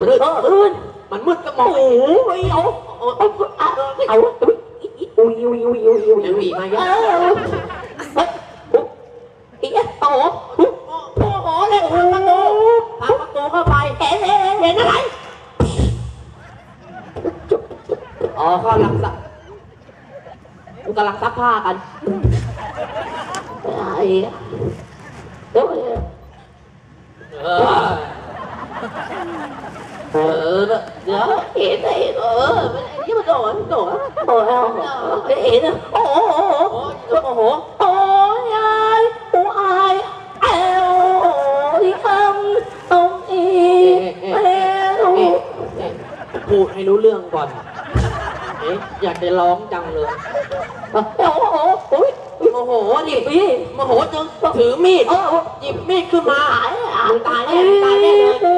เออเออมันมืดก็มองโอ้ไม่เห็นยเอาเอาเอาเอาอุ้ยอุ้ยอุ้ยอุ้ยอุ้ยอุ้ยยังมีมาเยเออะอเฮ้ยอีโอ้โหโอ้โหเลยพังประตูพังประตูเข้าไปเห็นเห็นเห็นอะไรอ๋อเขากำลังซักกำลังซักผ้ากันอะไรเดี๋ยวเออ เออเดี๋ยวเห็นเห็นเออนี่มันโดนโดนโอ้ยเห็นโอ้โหโอ้โหโอ้ยอายโอ้อายเอวที่คำตรงอีเอวพูดให้รู้เรื่องก่อนเอ๊ะอยากจะร้องจังเลยโอ้โหโอ้ยโมโหดิพี่โมโหจึงถือมีดโอ้โหหยิบมีดขึ้นมาตายอะมึงตายแน่มึงตายแน่เลยจึงหยิบมีดด้วย